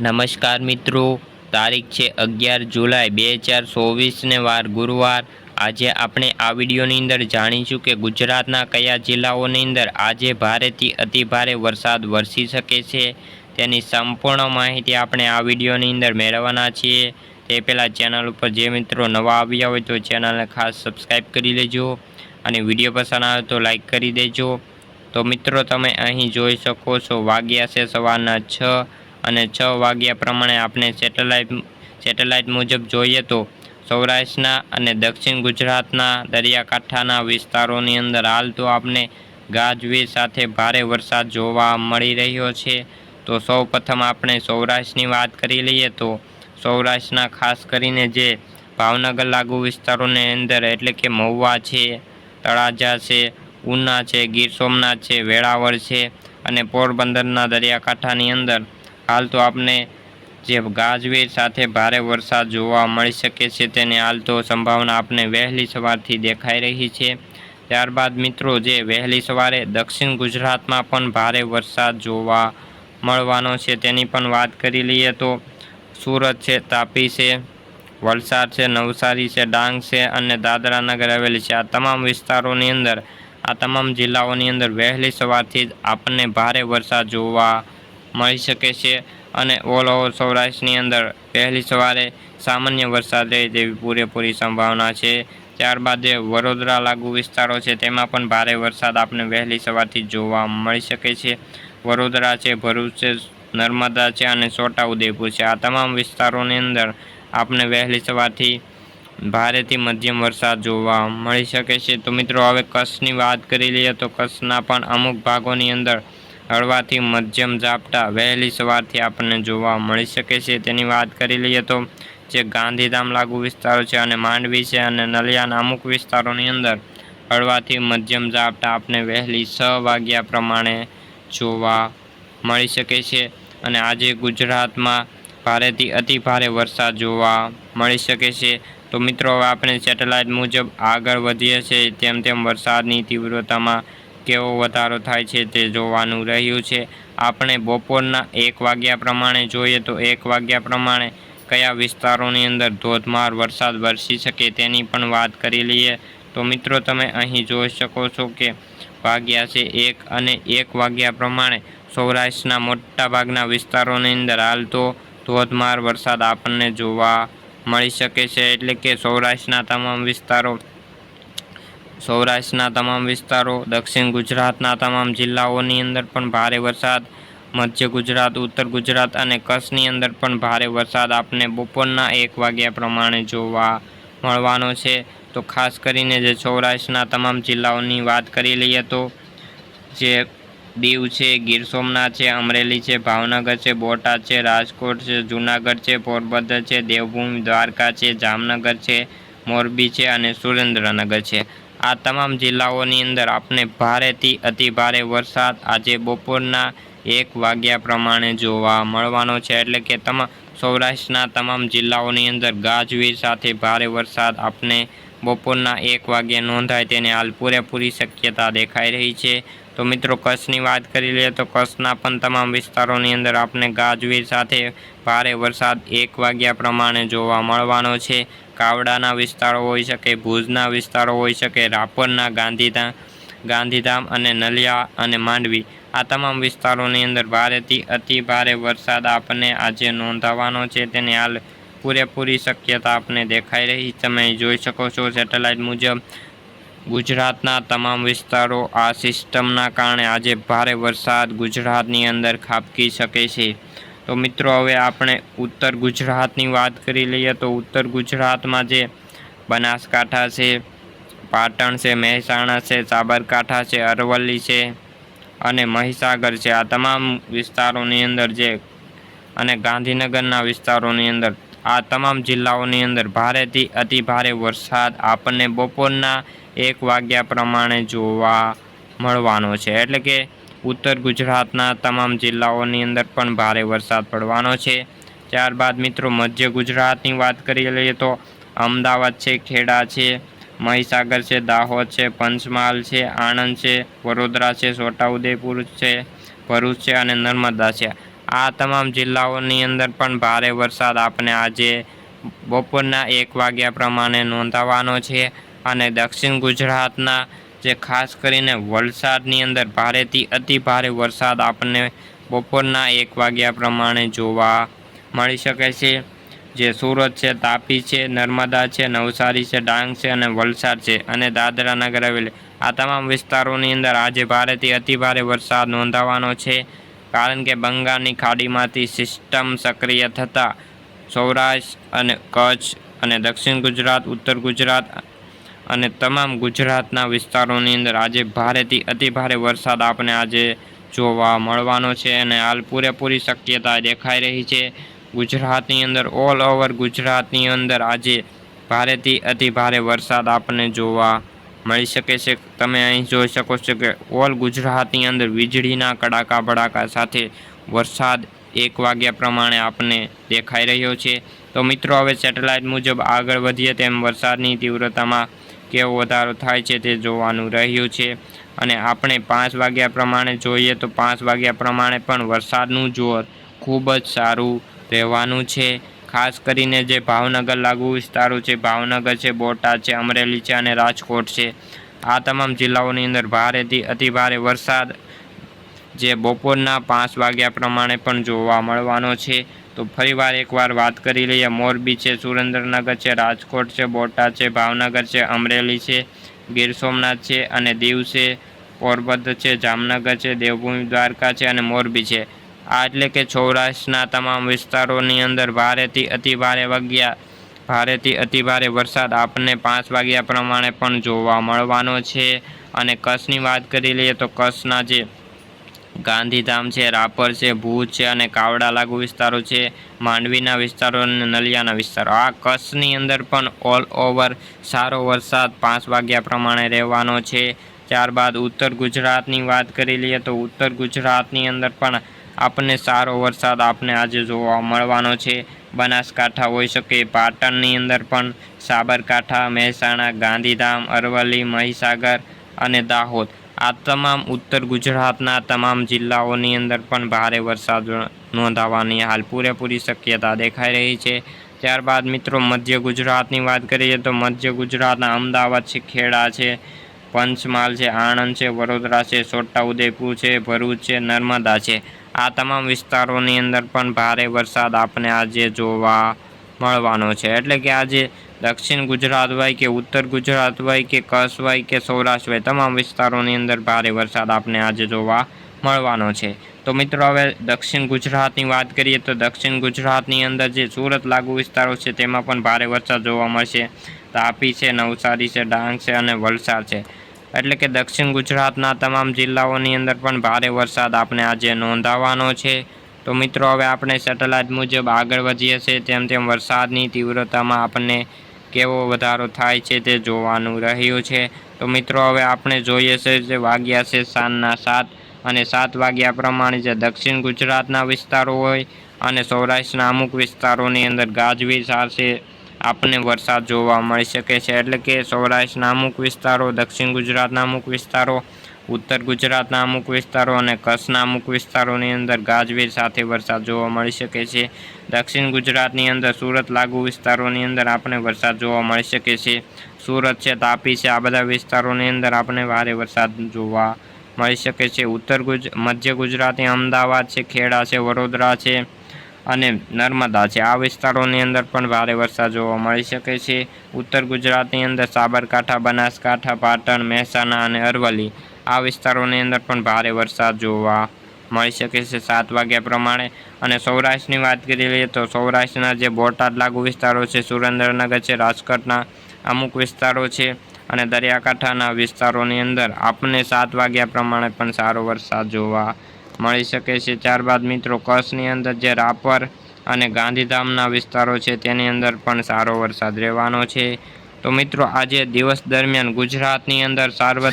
નમસ્કાર મિત્રો. તારીખ છે અગિયાર જુલાઈ બે હજાર ચોવીસને વાર ગુરુવાર. આજે આપણે આ વિડીયોની અંદર જાણીશું કે ગુજરાતના કયા જિલ્લાઓની અંદર આજે ભારેથી અતિભારે વરસાદ વરસી શકે છે. તેની સંપૂર્ણ માહિતી આપણે આ વિડીયોની અંદર મેળવવાના છીએ. તે પહેલાં ચેનલ ઉપર જે મિત્રો નવા આવ્યા હોય તો ચેનલને ખાસ સબસ્ક્રાઈબ કરી લેજો અને વીડિયો પસંદ આવે તો લાઈક કરી દેજો. તો મિત્રો તમે અહીં જોઈ શકો છો, વાગ્યા છે સવારના છ. અને છ વાગ્યા પ્રમાણે આપણે સેટેલાઇટ સેટેલાઇટ મુજબ જોઈએ તો સૌરાષ્ટ્રના અને દક્ષિણ ગુજરાતના દરિયાકાંઠાના વિસ્તારોની અંદર હાલ તો આપણે ગાજવીજ સાથે ભારે વરસાદ જોવા મળી રહ્યો છે. તો સૌ પ્રથમ આપણે સૌરાષ્ટ્રની વાત કરી લઈએ તો સૌરાષ્ટ્રના ખાસ કરીને જે ભાવનગર લાગુ વિસ્તારોની અંદર એટલે કે મહુવા છે, તળાજા છે, ઉના છે, ગીર સોમનાથ છે, વેળાવળ છે અને પોરબંદરના દરિયાકાંઠાની અંદર હાલ તો આપને જે ગાજવીજ સાથે ભારે વરસાદ જોવા મળી શકે છે તેની હાલ તો સંભાવના આપને વહેલી સવારથી દેખાઈ રહી છે. ત્યારબાદ મિત્રો, જે વહેલી સવારે દક્ષિણ ગુજરાતમાં પણ ભારે વરસાદ જોવા મળવાનો છે તેની પણ વાત કરી લઈએ તો સુરત છે, તાપી છે, વલસાડ છે, નવસારી છે, ડાંગ છે અને દાદરા નગર હવેલી છે. આ તમામ વિસ્તારોની અંદર, આ તમામ જિલ્લાઓની અંદર વહેલી સવારથી જ આપણને ભારે વરસાદ જોવા મળી શકે છે અને ઓલ ઓવર સૌરાષ્ટ્રની અંદર વહેલી સવારે સામાન્ય વરસાદ રહે તેવી પૂરેપૂરી સંભાવના છે. ત્યારબાદ વડોદરા લાગુ વિસ્તારો છે તેમાં પણ ભારે વરસાદ આપણે વહેલી સવારથી જોવા મળી શકે છે. વડોદરા છે, ભરૂચ છે, નર્મદા છે અને છોટાઉદેપુર છે. આ તમામ વિસ્તારોની અંદર આપણે વહેલી સવારથી ભારેથી મધ્યમ વરસાદ જોવા મળી શકે છે. તો મિત્રો, હવે કચ્છની વાત કરી લઈએ તો કચ્છના પણ અમુક ભાગોની અંદર હળવાથી મધ્યમ ઝાપટા વહેલી સવારથી આપણને જોવા મળી શકે છે. તેની વાત કરી લઈએ તો જે ગાંધીધામ લાગુ વિસ્તારો છે અને માંડવી છે અને નલિયાના અમુક વિસ્તારોની અંદર હળવાથી મધ્યમ ઝાપટા આપણે વહેલી છ વાગ્યા પ્રમાણે જોવા મળી શકે છે અને આજે ગુજરાતમાં ભારેથી અતિ ભારે વરસાદ જોવા મળી શકે છે. તો મિત્રો, હવે આપણે સેટેલાઇટ મુજબ આગળ વધીએ છીએ. તેમ તેમ વરસાદની તીવ્રતામાં કેવો વધારો થાય છે તે જોવાનું રહ્યું છે. આપણે બપોરના એક વાગ્યા પ્રમાણે જોઈએ તો એક વાગ્યા પ્રમાણે કયા વિસ્તારોની અંદર ધોધમાર વરસાદ વરસી શકે તેની પણ વાત કરી લઈએ. તો મિત્રો, તમે અહીં જોઈ શકો છો કે વાગ્યા છે એક અને એક વાગ્યા પ્રમાણે સૌરાષ્ટ્રના મોટાભાગના વિસ્તારોની અંદર હાલ તો ધોધમાર વરસાદ આપણને જોવા મળી શકે છે. એટલે કે સૌરાષ્ટ્રના તમામ વિસ્તારો સૌરાષ્ટ્રના તમામ વિસ્તારો, દક્ષિણ ગુજરાતના તમામ જિલ્લાઓની અંદર પણ ભારે વરસાદ, મધ્ય ગુજરાત, ઉત્તર ગુજરાત અને કચ્છની અંદર પણ ભારે વરસાદ આપને બપોરના એક વાગ્યા પ્રમાણે જોવા મળવાનો છે. તો ખાસ કરીને જે સૌરાષ્ટ્રના તમામ જિલ્લાઓની વાત કરી લઈએ તો, જે દીવ છે, ગીર સોમનાથ છે, અમરેલી છે, ભાવનગર છે, બોટાદ છે, રાજકોટ છે, જૂનાગઢ છે, પોરબંદર છે, દેવભૂમિ દ્વારકા છે, જામનગર છે, મોરબી છે અને સુરેન્દ્રનગર છે. આ તમામ જિલ્લાઓની અંદર આપણે ભારેથી અતિ ભારે વરસાદ આજે બપોરના એક વાગ્યા પ્રમાણે જોવા મળવાનો છે. એટલે કે તમામ સૌરાષ્ટ્રના તમામ જિલ્લાઓની અંદર ગાજવીજ સાથે ભારે વરસાદ આપણે બપોરના એક વાગ્યે નોંધાય તેને હાલ પૂરેપૂરી શક્યતા દેખાઈ રહી છે. તો મિત્રો, કચ્છની વાત કરી લઈએ તો કચ્છના પણ તમામ વિસ્તારોની અંદર આપણે ગાજવીજ સાથે ભારે વરસાદ એક વાગ્યા પ્રમાણે જોવા મળવાનો છે. કાવડાના વિસ્તારો હોઈ શકે, ભુજના વિસ્તારો હોઈ શકે, રાપરના ગાંધીધામ ગાંધીધામ અને નલિયા અને માંડવી. આ તમામ વિસ્તારોની અંદર ભારેથી અતિ ભારે વરસાદ આપણને આજે નોંધાવાનો છે. તેની હાલ પૂરેપૂરી શક્યતા આપને દેખાઈ રહી. તમે જોઈ શકો છો સેટેલાઇટ મુજબ ગુજરાતના તમામ વિસ્તારો આ સિસ્ટમના કારણે આજે ભારે વરસાદ ગુજરાતની અંદર ખાબકી શકે છે. તો મિત્રો, હવે આપણે ઉત્તર ગુજરાતની વાત કરી લઈએ તો ઉત્તર ગુજરાતમાં જે બનાસકાંઠા છે, પાટણ છે, મહેસાણા છે, સાબરકાંઠા છે, અરવલ્લી છે અને મહીસાગર છે. આ તમામ વિસ્તારોની અંદર જે અને ગાંધીનગરના વિસ્તારોની અંદર, આ તમામ જિલ્લાઓની અંદર ભારેથી અતિ ભારે વરસાદ આપણને બપોરના એક વાગ્યા પ્રમાણે જોવા મળવાનો છે. એટલે કે ઉત્તર ગુજરાતના તમામ જિલ્લાઓની અંદર પણ ભારે વરસાદ પડવાનો છે. ત્યારબાદ મિત્રો, મધ્ય ગુજરાતની વાત કરી લઈએ તો અમદાવાદ છે, ખેડા છે, મહીસાગર છે, દાહોદ છે, પંચમહાલ છે, આણંદ છે, વડોદરા છે, છોટાઉદેપુર છે, ભરૂચ છે અને નર્મદા છે. આ તમામ જિલ્લાઓની અંદર પણ ભારે વરસાદ આપણે આજે બપોરના એક વાગ્યા પ્રમાણે નોંધાવાનો છે અને દક્ષિણ ગુજરાતના જે ખાસ કરીને વલસાડની અંદર ભારેથી અતિ ભારે વરસાદ આપણને બપોરના એક વાગ્યા પ્રમાણે જોવા મળી શકે છે. જે સુરત છે, તાપી છે, નર્મદા છે, નવસારી છે, ડાંગ છે અને વલસાડ છે અને દાદરા નગર હવેલી આ તમામ વિસ્તારોની અંદર આજે ભારેથી અતિ ભારે વરસાદ નોંધાવાનો છે. કારણ કે બંગાળની ખાડીમાંથી સિસ્ટમ સક્રિય થતાં સૌરાષ્ટ્ર અને કચ્છ અને દક્ષિણ ગુજરાત, ઉત્તર ગુજરાત અને તમામ ગુજરાતના વિસ્તારોની અંદર આજે ભારેથી અતિ ભારે વરસાદ આપણે આજે જોવા મળવાનો છે અને હાલ પૂરેપૂરી શક્યતા દેખાઈ રહી છે. ગુજરાતની અંદર ઓલ ઓવર ગુજરાતની અંદર આજે ભારેથી અતિ ભારે વરસાદ આપણને જોવા મળી શકે છે. તમે અહીં જોઈ શકો છો કે ઓલ ગુજરાતની અંદર વીજળીના કડાકા ભડાકા સાથે વરસાદ એક વાગ્યા પ્રમાણે આપણને દેખાઈ રહ્યો છે. તો મિત્રો, હવે સેટેલાઇટ મુજબ આગળ વધીએ તેમ વરસાદની તીવ્રતામાં કેવો વધારો થાય છે તે જોવાનું રહ્યું છે. અને આપણે પાંચ વાગ્યા પ્રમાણે જોઈએ તો પાંચ વાગ્યા પ્રમાણે પણ વરસાદનું જોર ખૂબ જ સારું રહેવાનું છે. ખાસ કરીને જે ભાવનગર લાગુ વિસ્તારો છે, ભાવનગર છે, બોટાદ છે, અમરેલી છે અને રાજકોટ છે. આ તમામ જિલ્લાઓની અંદર ભારેથી અતિ ભારે વરસાદ જે બપોરના પાંચ વાગ્યા પ્રમાણે પણ જોવા મળવાનો છે. તો ફરીવાર એકવાર વાત કરી લઈએ. મોરબી છે, સુરેન્દ્રનગર છે, રાજકોટ છે, બોટાદ છે, ભાવનગર છે, અમરેલી છે, ગીર સોમનાથ છે અને દીવ છે, પોરબંદર છે, જામનગર છે, દેવભૂમિ દ્વારકા છે અને મોરબી છે. આ એટલે કે સૌરાષ્ટ્રના તમામ વિસ્તારોની અંદર ભારેથી અતિભારે વાગ્યા. ભારેથી અતિભારે વરસાદ આપણને પાંચ વાગ્યા પ્રમાણે પણ જોવા મળવાનો છે. અને કચ્છની વાત કરી લઈએ તો કચ્છના જે ગાંધીધામ છે, રાપર છે, ભુજ છે અને કાવડા લાગુ વિસ્તારો છે, માંડવીના વિસ્તારો અને નલિયાના વિસ્તારો. આ કચ્છની અંદર પણ ઓલ ઓવર સારો વરસાદ પાંચ વાગ્યા પ્રમાણે રહેવાનો છે. ત્યારબાદ ઉત્તર ગુજરાતની વાત કરી લઈએ તો ઉત્તર ગુજરાતની અંદર પણ આપણને સારો વરસાદ આપને આજે જોવા મળવાનો છે. બનાસકાંઠા હોઈ શકે, પાટણની અંદર પણ સાબરકાંઠા, મહેસાણા, ગાંધીધામ, અરવલ્લી, મહીસાગર અને દાહોદ. આ તમામ ઉત્તર ગુજરાતના તમામ જિલ્લાઓની અંદર પણ ભારે વરસાદ નોંધાવાની હાલ પૂરેપૂરી શક્યતા દેખાઈ રહી છે. ત્યારબાદ મિત્રો, મધ્ય ગુજરાતની વાત કરીએ તો મધ્ય ગુજરાતના અમદાવાદ છે, ખેડા છે, પંચમહાલ છે, આણંદ છે, વડોદરા છે છોટાઉદેપુર છે, ભરૂચ છે, નર્મદા છે. આ તમામ વિસ્તારોની અંદર પણ ભારે વરસાદ આપણે આજે જોવા મળવાનો છે. એટલે કે આજે દક્ષિણ ગુજરાત હોય કે ઉત્તર ગુજરાત હોય કે કચ્છ હોય કે સૌરાષ્ટ્ર હોય તમામ વિસ્તારોની અંદર ભારે વરસાદ આપણે આજે જોવા મળવાનો છે. તો મિત્રો, હવે દક્ષિણ ગુજરાતની વાત કરીએ તો દક્ષિણ ગુજરાતની અંદર જે સુરત લાગુ વિસ્તારો છે, તેમાં પણ ભારે વરસાદ જોવા મળશે. તાપી છે, નવસારી છે, ડાંગ છે અને વલસાડ છે. એટલે કે દક્ષિણ ગુજરાતના તમામ જિલ્લાઓની અંદર પણ ભારે વરસાદ આપણે આજે નોંધાવાનો છે. તો મિત્રો, હવે આપણે સેટેલાઇટ મુજબ આગળ વધીએ છીએ. તેમ તેમ વરસાદની તીવ્રતામાં આપણને કેવો વધારો થાય છે તે જોવાનું રહ્યું છે. તો મિત્રો, હવે આપણે જોઈએ છે જે વાગ્યા છે સાંજના સાત અને સાત વાગ્યા પ્રમાણે જે દક્ષિણ ગુજરાતના વિસ્તારો હોય અને સૌરાષ્ટ્રના અમુક વિસ્તારોની અંદર ગાજવીજ સાથે આપણને વરસાદ જોવા મળી શકે છે. એટલે કે સૌરાષ્ટ્રના અમુક વિસ્તારો, દક્ષિણ ગુજરાતના અમુક વિસ્તારો ઉત્તર ગુજરાતના અમુક વિસ્તારો અને કચ્છના અમુક વિસ્તારોની અંદર ગાજવીજ સાથે વરસાદ જોવા મળી શકે છે. દક્ષિણ ગુજરાતની અંદર સુરત લાગુ વિસ્તારોની અંદર આપણે વરસાદ જોવા મળી શકે છે. સુરત છે, તાપી છે, આ બધા વિસ્તારોની અંદર આપણે ભારે વરસાદ જોવા મળી શકે છે. ઉત્તર ગુજ, મધ્ય ગુજરાતની અમદાવાદ છે, ખેડા છે, વડોદરા છે અને નર્મદા છે. આ વિસ્તારોની અંદર પણ ભારે વરસાદ જોવા મળી શકે છે. ઉત્તર ગુજરાતની અંદર સાબરકાંઠા, બનાસકાંઠા, પાટણ, મહેસાણા અને અરવલ્લી આ વિસ્તારોની અંદર પણ ભારે વરસાદ જોવા મળી શકે છે. સાત વાગ્યા પ્રમાણે અને સૌરાષ્ટ્રની વાત કરી લઈએ તો સૌરાષ્ટ્રના જે બોટાદ લાગુ વિસ્તારો છે, સુરેન્દ્રનગર છે, રાજકોટના અમુક વિસ્તારો છે અને દરિયાકાંઠાના વિસ્તારોની અંદર આપણને સાત વાગ્યા પ્રમાણે પણ સારો વરસાદ જોવા મળી શકે છે. ત્યારબાદ મિત્રો કચ્છની અંદર જે રાપર અને ગાંધીધામના વિસ્તારો છે, તેની અંદર પણ સારો વરસાદ રહેવાનો છે. તો મિત્રો આજે દિવસ દરમિયાન ગુજરાતની અંદર સાર્વત્રિક